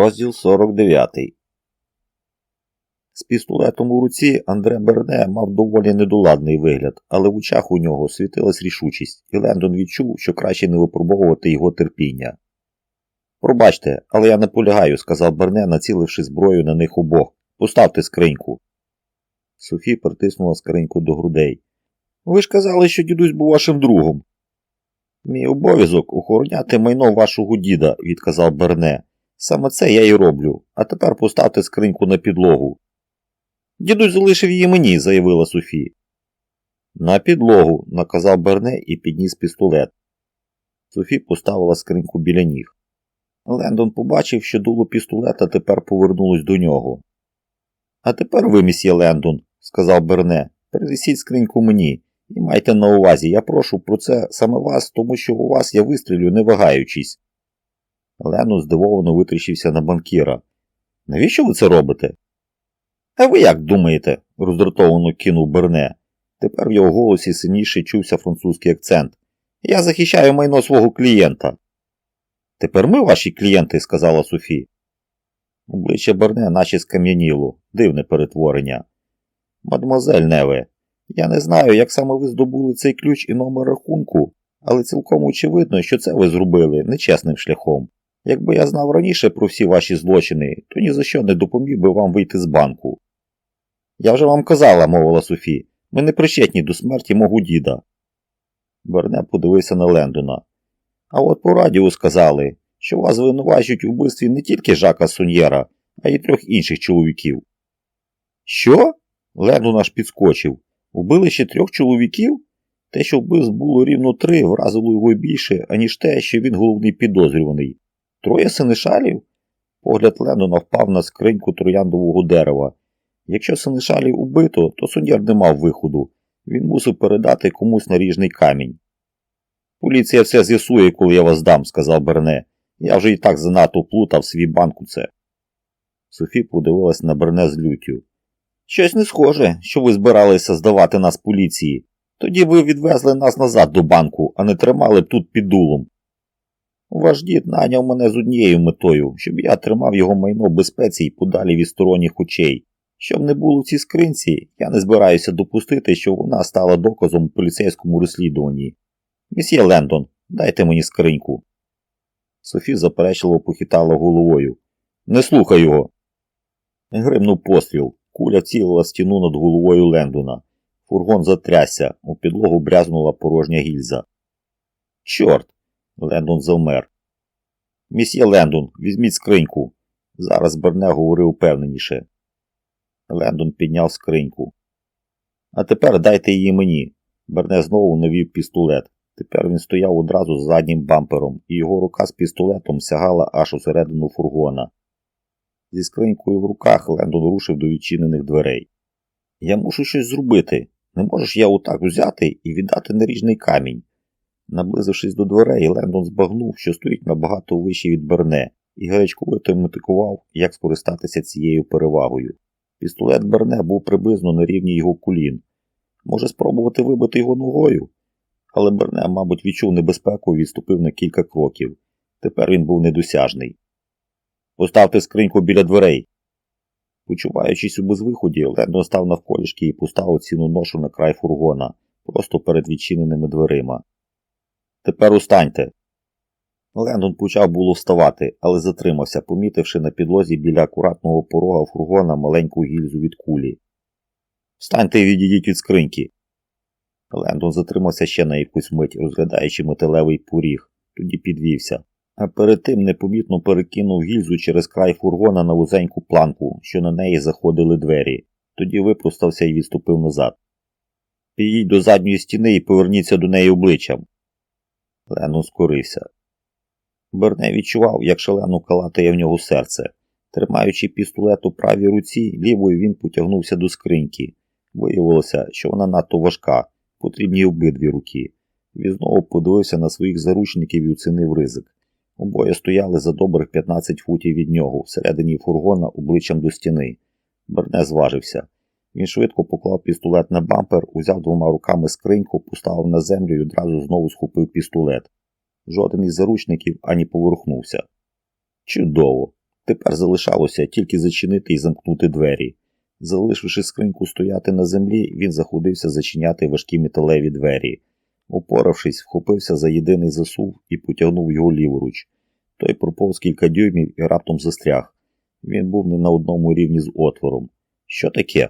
Розділ 49. З пістолетом у руці Андре Берне мав доволі недоладний вигляд, але в очах у нього світилась рішучість, і Лендон відчув, що краще не випробовувати його терпіння. Пробачте, але я не полягаю, сказав Берне, націливши зброю на них обох. Поставте скриньку. Софі притиснула скриньку до грудей. Ви ж казали, що дідусь був вашим другом. Мій обов'язок охороняти майно вашого діда, відказав Берне. Саме це я і роблю, а тепер поставте скриньку на підлогу. Дідусь залишив її мені, заявила Софі. На підлогу, наказав Берне і підніс пістолет. Софі поставила скриньку біля ніг. Лендон побачив, що дуло пістолета тепер повернулось до нього. А тепер ви, місьє Лендон, сказав Берне, перенесіть скриньку мені і майте на увазі, я прошу про це саме вас, тому що у вас я вистрілю, не вагаючись. Лендон здивовано витріщився на банкіра. Навіщо ви це робите? А ви як думаєте? роздратовано кинув Берне. Тепер в його голосі сильніше чувся французький акцент. Я захищаю майно свого клієнта. Тепер ми ваші клієнти, сказала Софі. Обличчя Берне наче скам'яніло, дивне перетворення. Мадемуазель Неве, я не знаю, як саме ви здобули цей ключ і номер рахунку, але цілком очевидно, що це ви зробили нечесним шляхом. Якби я знав раніше про всі ваші злочини, то ні за що не допоміг би вам вийти з банку. Я вже вам казала, мовила Софі, ми не причетні до смерті мого діда. Берне подивився на Лендона. А от по радіо сказали, що вас звинувачують у вбивстві не тільки Жака Суньєра, а й трьох інших чоловіків. Що? Лендон аж підскочив. Убили ще трьох чоловіків? Те, що вбивств було рівно три, вразило його більше, аніж те, що він головний підозрюваний. Троє синишалів? Погляд Лендона впав на скриньку трояндового дерева. Якщо синишалів убито, то Суньєр не мав виходу. Він мусив передати комусь наріжний камінь. Поліція все з'ясує, коли я вас дам, сказав Берне. Я вже і так занадто плутав свій банк у це. Софі подивилась на Берне з люттю. Щось не схоже, що ви збиралися здавати нас поліції. Тоді ви відвезли нас назад до банку, а не тримали б тут під дулом. Ваш дід наняв мене з однією метою, щоб я тримав його майно безпеці і подалі від сторонніх очей. Щоб не було в цій скринці, я не збираюся допустити, що вона стала доказом у поліцейському розслідуванні. Місьє Лендон, дайте мені скриньку. Софі заперечливо похитала головою. Не слухай його. Гримнув постріл. Куля цілила стіну над головою Лендона. Фургон затрясся, у підлогу брязнула порожня гільза. Чорт! Лендон завмер. Місьє Лендон, візьміть скриньку. Зараз Берне говорив впевненіше. Лендон підняв скриньку. А тепер дайте її мені. Берне знову навів пістолет. Тепер він стояв одразу з заднім бампером, і його рука з пістолетом сягала аж усередину фургона. Зі скринькою в руках Лендон рушив до відчинених дверей. Я мушу щось зробити. Не можеш я отак взяти і віддати наріжний камінь. Наблизившись до дверей, Лендон збагнув, що стоїть набагато вище від Берне, і гарячковито метикував, як скористатися цією перевагою. Пістолет Берне був приблизно на рівні його кулін. Може спробувати вибити його ногою? Але Берне, мабуть, відчув небезпеку і відступив на кілька кроків. Тепер він був недосяжний. Поставте скриньку біля дверей. Почуваючись у безвиході, Лендон став навколішки і поставив ціну ношу на край фургона, просто перед відчиненими дверима. Тепер устаньте. Лендон почав було вставати, але затримався, помітивши на підлозі біля акуратного порога фургона маленьку гільзу від кулі. Встаньте і відійдіть від скриньки. Лендон затримався ще на якусь мить, розглядаючи металевий поріг, тоді підвівся, а перед тим непомітно перекинув гільзу через край фургона на вузеньку планку, що на неї заходили двері, тоді випростався і відступив назад. Підійдіть до задньої стіни і поверніться до неї обличчям. Лендон скорився. Берне відчував, як шалено калатає в нього серце. Тримаючи пістолет у правій руці, лівою він потягнувся до скриньки. Виявилося, що вона надто важка, потрібні обидві руки. Він знову подивився на своїх заручників і оцінив ризик. Обоє стояли за добрих 15 футів від нього, всередині фургона обличчям до стіни. Берне зважився. Він швидко поклав пістолет на бампер, узяв двома руками скриньку, поставив на землю і одразу знову схопив пістолет. Жоден із заручників ані поворухнувся. Чудово! Тепер залишалося тільки зачинити і замкнути двері. Залишивши скриньку стояти на землі, він заходився зачиняти важкі металеві двері. Опоравшись, вхопився за єдиний засув і потягнув його ліворуч. Той проповз кілька дюймів і раптом застряг. Він був не на одному рівні з отвором. Що таке?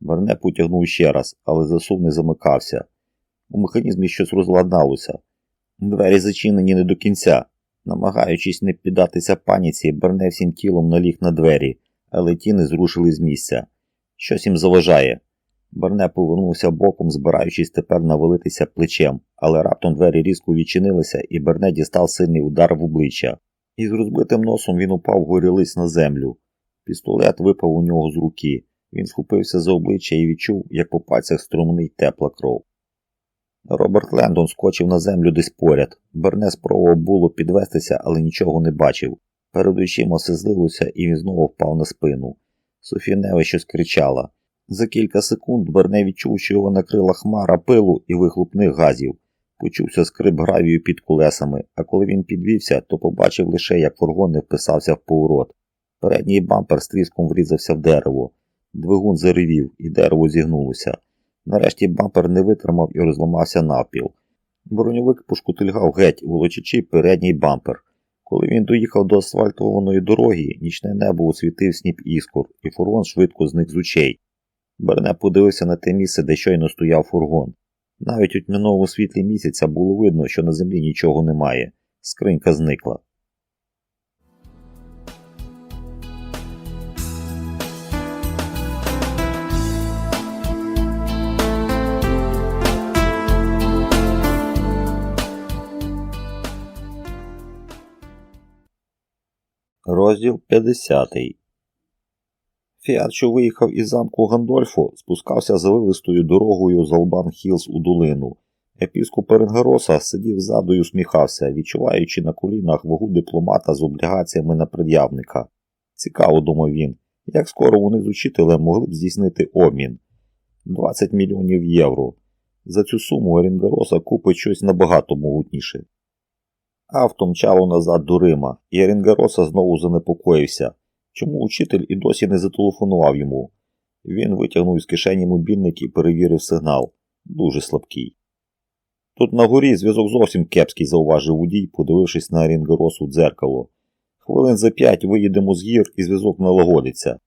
Верне потягнув ще раз, але засув не замикався. У механізмі щось розладналося. Двері зачинені не до кінця. Намагаючись не піддатися паніці, Берне всім тілом наліг на двері, але ті не зрушили з місця. Щось їм заважає. Берне повернувся боком, збираючись тепер навалитися плечем, але раптом двері різко відчинилися, і Берне дістав сильний удар в обличчя. Із розбитим носом він упав горілиць на землю. Пістолет випав у нього з руки. Він схопився за обличчя і відчув, як по пальцях струмнить тепла кров. Роберт Лендон скочив на землю десь поряд. Берне спробував було підвестися, але нічого не бачив. Перед очима злилося, і він знову впав на спину. Софі Неве щось кричала. За кілька секунд Берне відчув, що його накрила хмара пилу і вихлопних газів. Почувся скрип гравію під колесами, а коли він підвівся, то побачив лише, як фургон не вписався в поворот. Передній бампер з тріском врізався в дерево. Двигун заревів, і дерево зігнулося. Нарешті бампер не витримав і розламався навпіл. Броньовик пошкутильгав геть, волочачи передній бампер. Коли він доїхав до асфальтованої дороги, нічне небо освітив сніп іскор, і фургон швидко зник з очей. Берне подивився на те місце, де щойно стояв фургон. Навіть у тьмяному світлі місяця було видно, що на землі нічого немає. Скринька зникла. Розділ 50 Фіат, що виїхав із замку Гандольфо, спускався завивистою дорогою з Албан Хілз у долину. Епіскоп Ренгероса сидів ззаду і усміхався, відчуваючи на колінах вагу дипломата з облігаціями на пред'явника. Цікаво, думав він, як скоро вони з учителем могли б здійснити обмін 20 мільйонів євро. За цю суму Ренгероса купить щось набагато могутніше. Авто мчало назад до Рима, і Рінгароса знову занепокоївся. Чому учитель і досі не зателефонував йому? Він витягнув з кишені мобільник і перевірив сигнал. Дуже слабкий. Тут на горі зв'язок зовсім кепський, зауважив водій, подивившись на Рінгаросу дзеркало. Хвилин за п'ять виїдемо з гір і зв'язок налагодиться.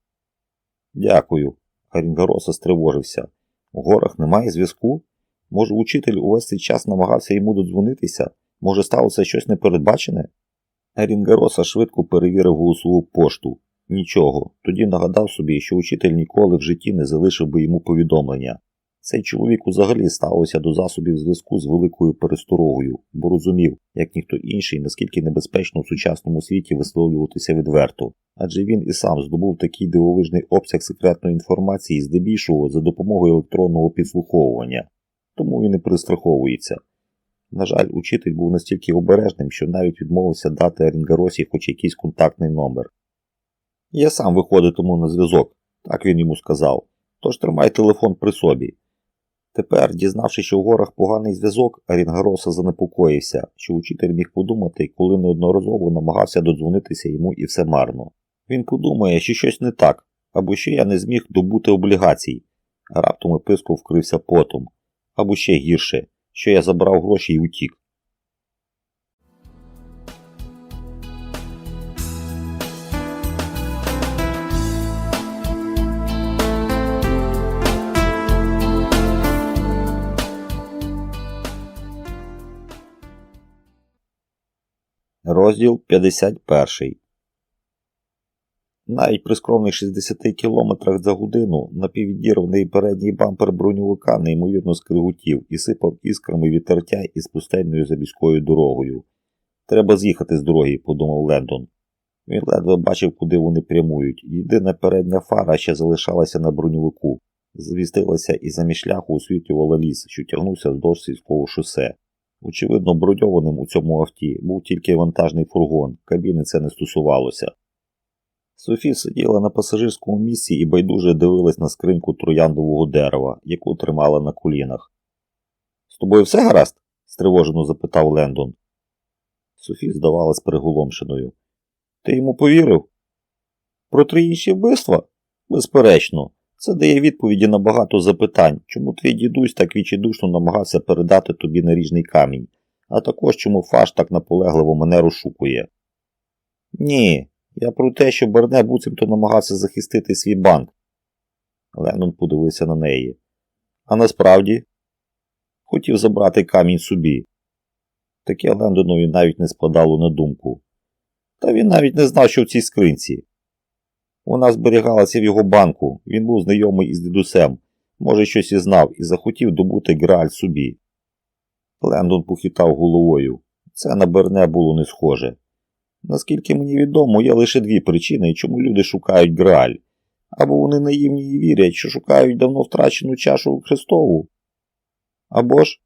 Дякую. А стривожився. У горах немає зв'язку? Може, учитель увесь цей час намагався йому додзвонитися? Може, сталося щось непередбачене? Рінгароса швидко перевірив голосову пошту. Нічого. Тоді нагадав собі, що учитель ніколи в житті не залишив би йому повідомлення. Цей чоловік взагалі ставився до засобів зв'язку з великою пересторогою, бо розумів, як ніхто інший, наскільки небезпечно в сучасному світі висловлюватися відверто, адже він і сам здобув такий дивовижний обсяг секретної інформації, здебільшого за допомогою електронного підслуховування, тому він і перестраховується. На жаль, учитель був настільки обережним, що навіть відмовився дати Рінгаросі хоч якийсь контактний номер. Я сам виходитиму на зв'язок, так він йому сказав, тож тримай телефон при собі. Тепер, дізнавшись, що в горах поганий зв'язок, Рінгароса занепокоївся, що учитель міг подумати, коли неодноразово намагався додзвонитися йому і все марно. Він подумає, що щось не так, або що я не зміг добути облігацій. Раптом епископ вкрився потом, або ще гірше, що я забрав гроші і утік. Розділ 51 Навіть при скромних 60 км за годину напіввідірваний передній бампер броньовика неймовірно скриготів і сипав іскрами вітертя із пустельною забіською дорогою. Треба з'їхати з дороги, подумав Лендон. Він ледве бачив, куди вони прямують. Єдина передня фара ще залишалася на броньовику, звістилася і замість шляху освітлювала ліс, що тягнувся вздовж сільського шосе. Очевидно, броньованим у цьому авті був тільки вантажний фургон, кабіни це не стосувалося. Софі сиділа на пасажирському місці і байдуже дивилась на скриньку трояндового дерева, яку тримала на колінах. З тобою все гаразд? стривожено запитав Лендон. Софі здавалась приголомшеною. Ти йому повірив? Про три інші вбивства? Безперечно, це дає відповіді на багато запитань, чому твій дідусь так відчайдушно намагався передати тобі наріжний камінь, а також чому Фаш так наполегливо мене розшукує. Ні, я про те, що Берне буцімто намагався захистити свій банк. Леннон подивився на неї. А насправді хотів забрати камінь собі. Таке Лендонові навіть не спадало на думку. Та він навіть не знав, що в цій скринці. Вона зберігалася в його банку, він був знайомий із дідусем, може, щось і знав, і захотів добути Грааль собі. Лендон похитав головою. Це на Берне було не схоже. Наскільки мені відомо, є лише дві причини, чому люди шукають Грааль. Або вони наївні і вірять, що шукають давно втрачену чашу Христову. Або ж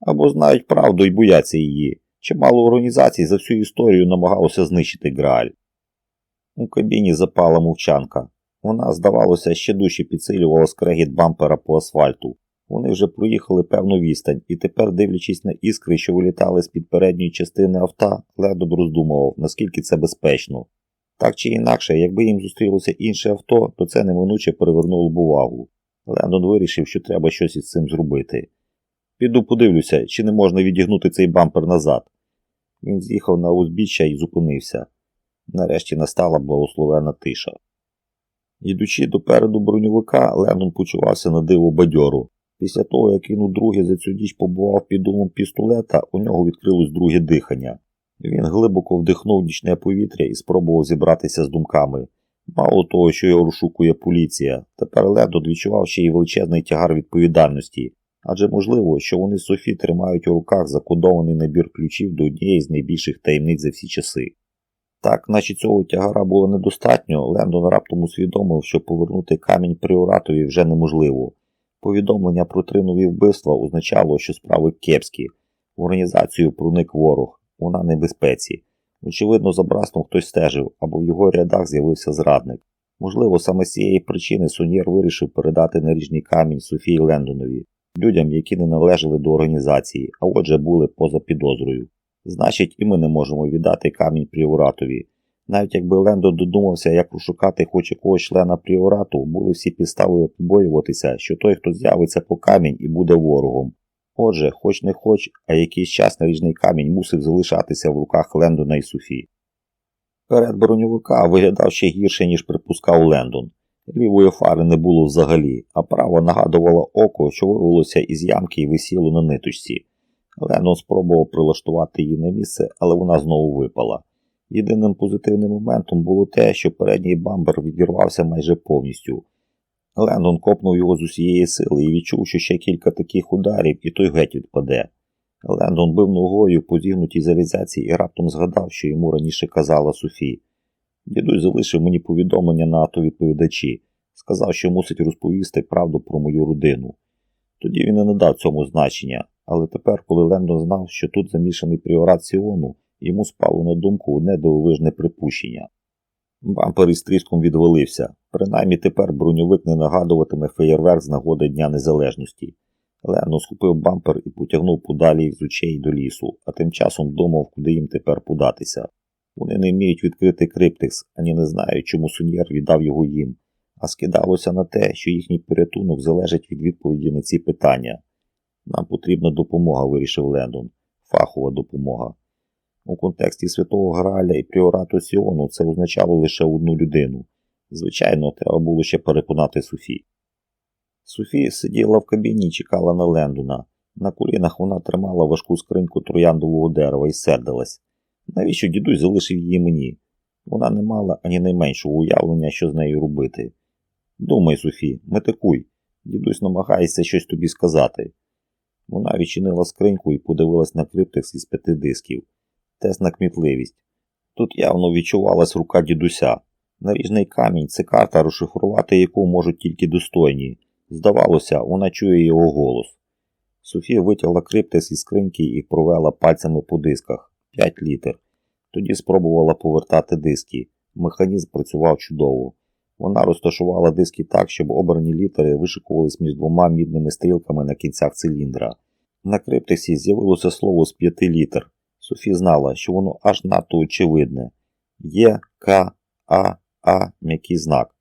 або знають правду і бояться її. Чимало організацій за всю історію намагалося знищити Грааль. У кабіні запала мовчанка. Вона, здавалося, ще дужче підсилювала скрегіт бампера по асфальту. Вони вже проїхали певну відстань, і тепер, дивлячись на іскри, що вилітали з під передньої частини авто, Ледон роздумував, наскільки це безпечно. Так чи інакше, якби їм зустрілося інше авто, то це неминуче перевернуло б увагу. Лендон вирішив, що треба щось із цим зробити. Піду подивлюся, чи не можна відігнути цей бампер назад. Він з'їхав на узбіччя і зупинився. Нарешті настала благословена тиша. Йдучи допереду броньовика, Леннон почувався на диво бадьору. Після того, як він удруге за цю ніч побував під дулом пістолета, у нього відкрилось друге дихання. Він глибоко вдихнув нічне повітря і спробував зібратися з думками. Мало того, що його розшукує поліція, тепер Лендон відчував ще й величезний тягар відповідальності, адже можливо, що вони Софі тримають у руках закодований набір ключів до однієї з найбільших таємниць за всі часи. Так, наче цього тягара було недостатньо, Лендон раптом усвідомив, що повернути камінь пріоратові вже неможливо. Повідомлення про три нові вбивства означало, що справи кепські. В організацію проник ворог, вона небезпеці. Очевидно, за братством хтось стежив, або в його рядах з'явився зрадник. Можливо, саме з цієї причини Сонєр вирішив передати наріжний камінь Софії Лендонові, людям, які не належали до організації, а отже були поза підозрою. Значить, і ми не можемо віддати камінь пріоратові. Навіть якби Лендо додумався, як розшукати хоч якогось члена пріорату, були всі підстави побоюватися, що той, хто з'явиться по камінь і буде ворогом. Отже, хоч не хоч, а якийсь час наріжний камінь мусив залишатися в руках Лендона і Софі. Перед броньовика виглядав ще гірше, ніж припускав Лендон. Лівої фари не було взагалі, а право нагадувало око, що вивелося із ямки і висіло на ниточці. Лендон спробував прилаштувати її на місце, але вона знову випала. Єдиним позитивним моментом було те, що передній бамбер відірвався майже повністю. Лендон копнув його з усієї сили і відчув, що ще кілька таких ударів, і той геть відпаде. Лендон бив ногою по зігнутій залізації і раптом згадав, що йому раніше казала Софі. Дідусь залишив мені повідомлення на автовідповідачі, сказав, що мусить розповісти правду про мою родину. Тоді він не надав цьому значення, але тепер, коли Лендон знав, що тут замішаний пріорат Сіону, йому спало на думку одне припущення. Бампер із тріском відвалився. Принаймні тепер броньовик не нагадуватиме феєрверк з нагоди Дня Незалежності. Лено схопив бампер і потягнув подалі з очей до лісу, а тим часом думав, куди їм тепер податися. Вони не вміють відкрити криптекс, ані не знають, чому суньєр віддав його їм, а скидалося на те, що їхній порятунок залежить від відповіді на ці питання. Нам потрібна допомога, вирішив Лендон. Фахова допомога. У контексті Святого Граля і Пріорату Сіону це означало лише одну людину. Звичайно, треба було ще переконати Софі. Софі сиділа в кабіні і чекала на Лендона. На колінах вона тримала важку скриньку трояндового дерева і сердилась. Навіщо дідусь залишив її мені? Вона не мала ані найменшого уявлення, що з нею робити. Думай, Софі, метикуй. Дідусь намагається щось тобі сказати. Вона відчинила скриньку і подивилась на криптекс із п'яти дисків. Тест на кмітливість. Тут явно відчувалась рука дідуся. Наріжний камінь це карта, розшифрувати яку можуть тільки достойні. Здавалося, вона чує його голос. Софія витягла криптекс із скриньки і провела пальцями по дисках 5 літер. Тоді спробувала повертати диски. Механізм працював чудово. Вона розташувала диски так, щоб обрані літери вишикувались між двома мідними стрілками на кінцях циліндра. На криптексі з'явилося слово з п'яти літер. Софі знала, що воно аж надто очевидне Є, К, А, А м'який знак.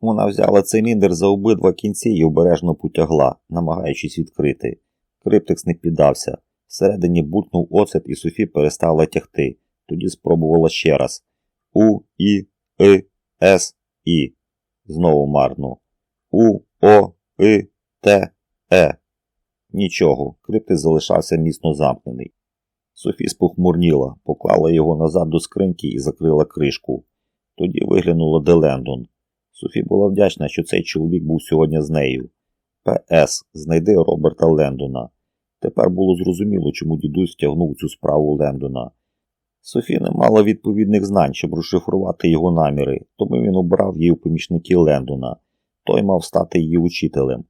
Вона взяла циліндр за обидва кінці і обережно потягла, намагаючись відкрити. Криптекс не піддався. Всередині булькнув оцет, і Софі перестала тягти. Тоді спробувала ще раз. У, І, И, С, І. Знову марно. У, О, И, Т, Е. Нічого, криптекс залишався міцно замкнений. Софі спохмурніла, поклала його назад до скриньки і закрила кришку. Тоді виглянула де Лендон. Софі була вдячна, що цей чоловік був сьогодні з нею. П.С. Знайди Роберта Лендона. Тепер було зрозуміло, чому дідусь втягнув цю справу Лендона. Софі не мала відповідних знань, щоб розшифрувати його наміри, тому він обрав її у помічники Лендона. Той мав стати її учителем.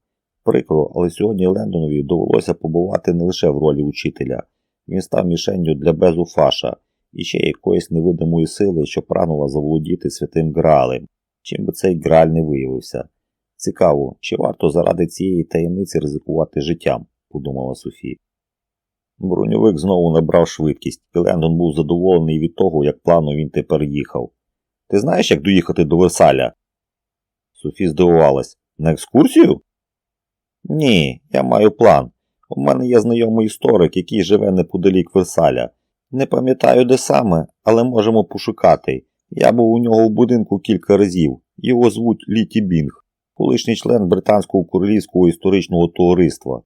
Прикро, але сьогодні Лендонові довелося побувати не лише в ролі учителя. Він став мішенню для Безу Фаша і ще якоїсь невидимої сили, що прагнула заволодіти святим Граалем, чим би цей Грааль не виявився. Цікаво, чи варто заради цієї таємниці ризикувати життям, подумала Софі. Броньовик знову набрав швидкість, і Лендон був задоволений від того, як плавно він тепер їхав. Ти знаєш, як доїхати до Версаля? Софі здивувалась. На екскурсію? Ні, я маю план. У мене є знайомий історик, який живе неподалік Версаля. Не пам'ятаю, де саме, але можемо пошукати. Я був у нього в будинку кілька разів. Його звуть Літі Бінг, колишній член Британського королівського історичного товариства.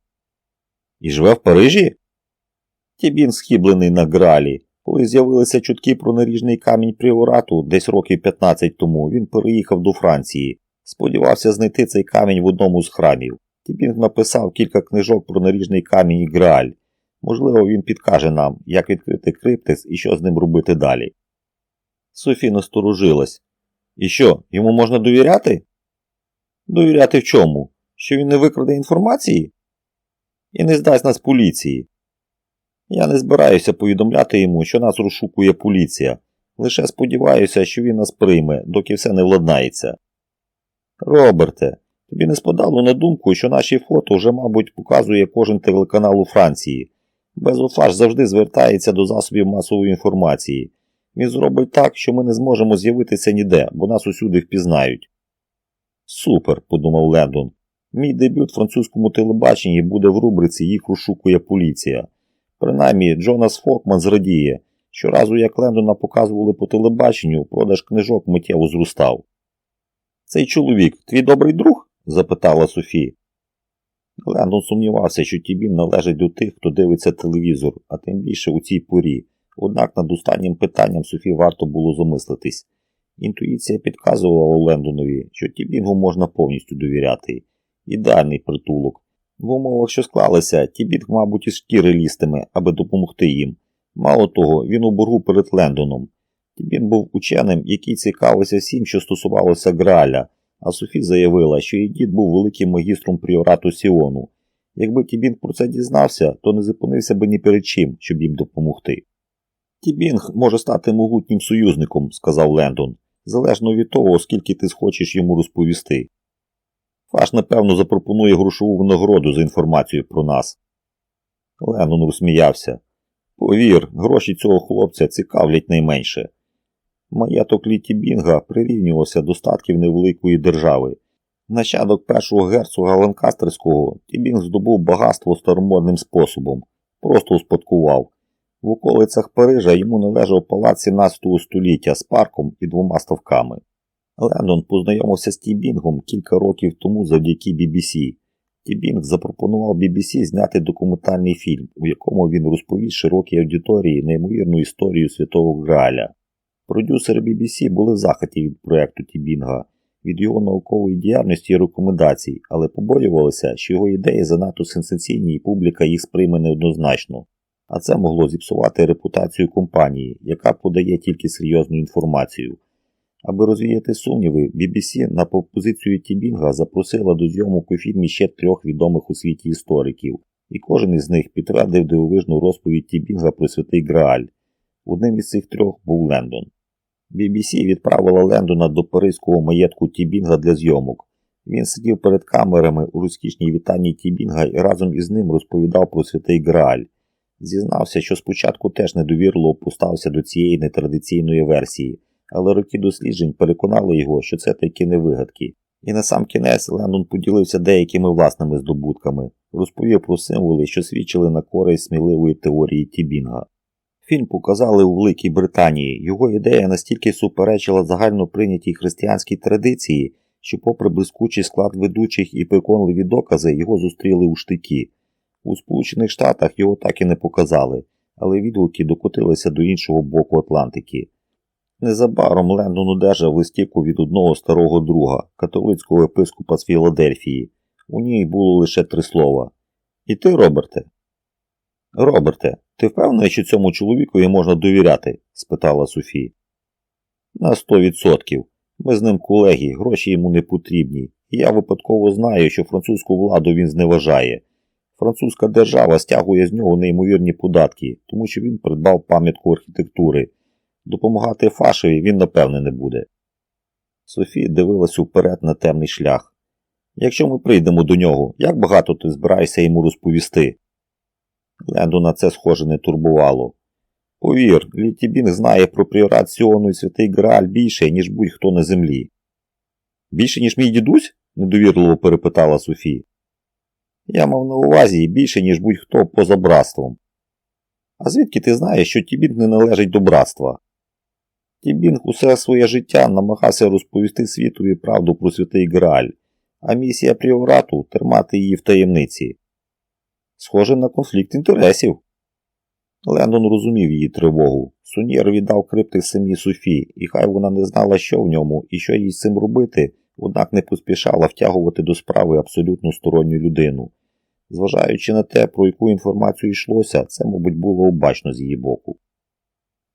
І живе в Парижі? Тібін схиблений на гралі. Коли з'явилися чутки про наріжний камінь Пріорату десь років 15 тому, він переїхав до Франції. Сподівався знайти цей камінь в одному з храмів. Тібінг написав кілька книжок про наріжний камінь і Грааль. Можливо, він підкаже нам, як відкрити криптекс і що з ним робити далі. Софі насторожилась. І що, йому можна довіряти? Довіряти в чому? Що він не викраде інформації? І не здасть нас поліції. Я не збираюся повідомляти йому, що нас розшукує поліція. Лише сподіваюся, що він нас прийме, доки все не владнається. Роберте, тобі не спадало на думку, що наші фото вже, мабуть, показує кожен телеканал у Франції. Безофаш завжди звертається до засобів масової інформації. Він зробить так, що ми не зможемо з'явитися ніде, бо нас усюди впізнають. Супер, подумав Лендон. Мій дебют в французькому телебаченні буде в рубриці Їх розшукує поліція. Принаймні, Джонас Фокман зрадіє. Щоразу, як Лендона показували по телебаченню, продаж книжок миттєво зростав. Цей чоловік, твій добрий друг? Запитала Софі. Лендон сумнівався, що Тібін належить до тих, хто дивиться телевізор, а тим більше у цій порі. Однак над останнім питанням Софі варто було замислитись. Інтуїція підказувала Лендонові, що Тібінгу можна повністю довіряти. Ідеальний притулок. В умовах, що склалися, Тібінг, мабуть, із шкіри лістиме, аби допомогти їм. Мало того, він у боргу перед Лендоном. Тібін був ученим, який цікавився всім, що стосувалося Граля, а Софі заявила, що її дід був великим магістром пріорату Сіону. Якби Тібінг про це дізнався, то не зупинився би ні перед чим, щоб їм допомогти. Тібінг може стати могутнім союзником, сказав Лендон, залежно від того, скільки ти схочеш йому розповісти. Фаш, напевно, запропонує грошову винагороду за інформацію про нас. Леннон розсміявся. Повір, гроші цього хлопця цікавлять найменше. Маєток Літі Бінга прирівнювався до статків невеликої держави. Нащадок першого герцога Ланкастерського Тібінг здобув багатство старомодним способом, просто успадкував. В околицях Парижа йому належав палац 17 століття з парком і двома ставками. Лендон познайомився з Тібінгом кілька років тому завдяки BBC. Тібінг запропонував BBC зняти документальний фільм, у якому він розповів широкій аудиторії неймовірну історію святого Граля. Продюсери BBC були в захваті від проєкту Тібінга, від його наукової діяльності і рекомендацій, але побоювалися, що його ідеї занадто сенсаційні і публіка їх сприйме неоднозначно. А це могло зіпсувати репутацію компанії, яка подає тільки серйозну інформацію. Аби розвіяти сумніви, BBC на пропозицію Тібінга запросила до зйомок у фільмі ще трьох відомих у світі істориків, і кожен із них підтвердив дивовижну розповідь Тібінга про святий Грааль. Одним із цих трьох був Лендон. BBC відправила Лендона до паризького маєтку Тібінга для зйомок. Він сидів перед камерами у розкішній вітанні Тібінга і разом із ним розповідав про святий Грааль. Зізнався, що спочатку теж недовірливо поставився до цієї нетрадиційної версії але роки досліджень переконали його, що це таки не вигадки. І на сам кінець Лендон поділився деякими власними здобутками, розповів про символи, що свідчили на користь сміливої теорії Тібінга. Фільм показали у Великій Британії. Його ідея настільки суперечила загально прийнятій християнській традиції, що, попри блискучий склад ведучих і переконливі докази, його зустріли у штики. У Сполучених Штатах його так і не показали, але відгуки докотилися до іншого боку Атлантики. Незабаром Лендон одержав листівку від одного старого друга, католицького епископа з Філадельфії. У ній було лише три слова. І ти, Роберте? Роберте, ти впевнений, що цьому чоловікові можна довіряти? спитала Софі. На сто відсотків. Ми з ним колеги, гроші йому не потрібні. І я випадково знаю, що французьку владу він зневажає. Французька держава стягує з нього неймовірні податки, тому що він придбав пам'ятку архітектури. Допомагати Фашеві він, напевне, не буде. Софія дивилась вперед на темний шлях. Якщо ми прийдемо до нього, як багато ти збираєшся йому розповісти? Лендона це, схоже, не турбувало. Повір, Літібінг знає про пріорат Сіону і святий Грааль більше, ніж будь-хто на землі. Більше, ніж мій дідусь? недовірливо перепитала Софія. Я мав на увазі більше, ніж будь-хто поза братством. А звідки ти знаєш, що Тібінг не належить до братства? Тібінг усе своє життя намагався розповісти світові правду про святий Грааль, а місія пріорату тримати її в таємниці. Схоже на конфлікт інтересів. Лендон розумів її тривогу. Суньєр віддав криптик самій Софі, і хай вона не знала, що в ньому і що їй з цим робити, однак не поспішала втягувати до справи абсолютно сторонню людину. Зважаючи на те, про яку інформацію йшлося, це, мабуть, було обачно з її боку.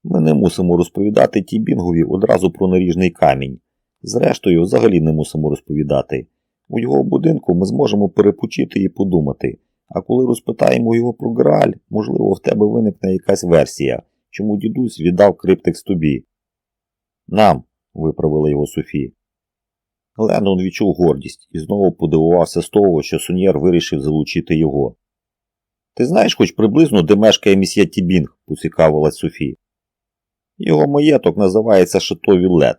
Ми не мусимо розповідати Тібінгові одразу про наріжний камінь. Зрештою, взагалі не мусимо розповідати. У його будинку ми зможемо перепочити і подумати. А коли розпитаємо його про Грааль, можливо, в тебе виникне якась версія, чому дідусь віддав криптекс тобі. Нам, виправила його Софі. Леннон відчув гордість і знову подивувався з того, що Суньєр вирішив залучити його. Ти знаєш хоч приблизно, де мешкає місьє Тібінг, поцікавилась Софі. Його маєток називається Шато Вілет.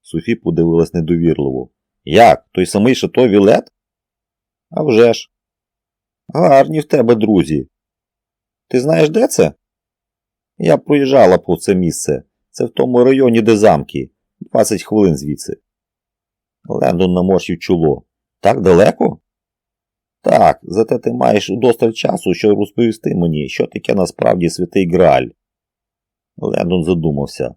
Софі подивилась недовірливо. Як? Той самий Шато Вілет? «А вже ж!» Гарні в тебе, друзі. Ти знаєш, де це? Я проїжджала по це місце. Це в тому районі, де замки. 20 хвилин звідси. Лендон наморщив чоло. Так далеко? Так, зате ти маєш удосталь часу, щоб розповісти мені, що таке насправді святий Грааль. Лендон задумався.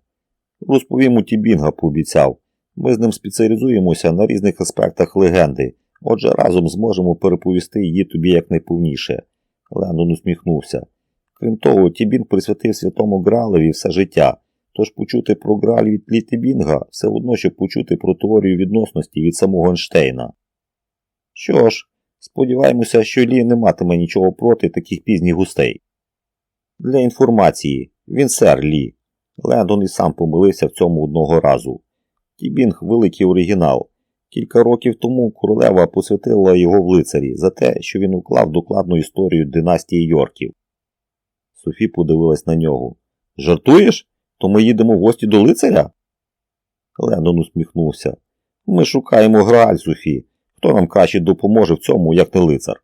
Розповім у Тібінга, пообіцяв. Ми з ним спеціалізуємося на різних аспектах легенди, отже разом зможемо переповісти її тобі якнайповніше. Лендон усміхнувся. Крім того, Тібінг присвятив святому Гралеві все життя, тож почути про Граль від Літібінга все одно, щоб почути про теорію відносності від самого Ейнштейна. Що ж, сподіваємося, що Лі не матиме нічого проти таких пізніх гостей. Для інформації, він сер Лі. Лендон і сам помилився в цьому одного разу. Тібінг великий оригінал. Кілька років тому королева посвятила його в лицарі за те, що він уклав докладну історію династії Йорків. Софі подивилась на нього. Жартуєш? То ми їдемо в гості до лицаря? Лендон усміхнувся. Ми шукаємо Грааль, Софі. Хто нам краще допоможе в цьому, як не лицар?